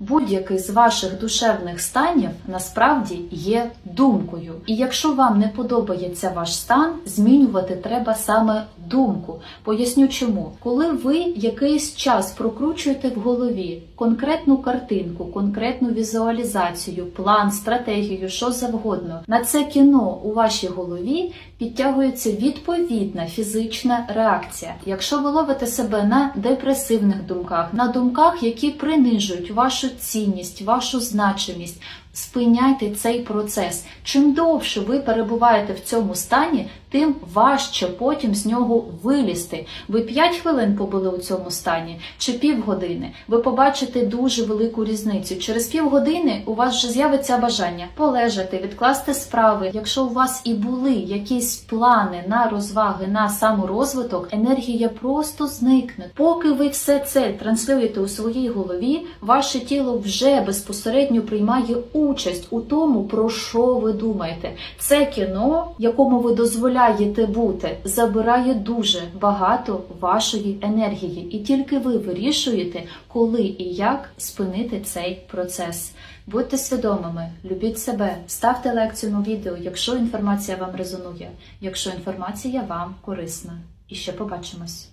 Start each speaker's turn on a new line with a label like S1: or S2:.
S1: Будь-який з ваших душевних станів насправді є думкою. І якщо вам не подобається ваш стан, змінювати треба саме думку. Поясню чому. Коли ви якийсь час прокручуєте в голові конкретну картинку, конкретну візуалізацію, план, стратегію, що завгодно, на це кіно у вашій голові підтягується відповідна фізична реакція. Якщо ви ловите себе на депресивних думках, на думках, які принижують вашу цінність, вашу значимість, спиняйте цей процес. Чим довше ви перебуваєте в цьому стані, тим важче потім з нього вилізти. Ви 5 хвилин побули у цьому стані чи півгодини. Ви побачите дуже велику різницю. Через півгодини у вас вже з'явиться бажання полежати, відкласти справи. Якщо у вас і були якісь плани на розваги, на саморозвиток, енергія просто зникне. Поки ви все це транслюєте у своїй голові, ваше тіло вже безпосередньо приймає участь у тому, про що ви думаєте. Це кіно, якому ви дозволяєте бути, забирає дуже багато вашої енергії, і тільки ви вирішуєте, коли і як спинити цей процес. Будьте свідомими, любіть себе, ставте лайк цьому відео, якщо інформація вам резонує, якщо інформація вам корисна. І ще побачимось.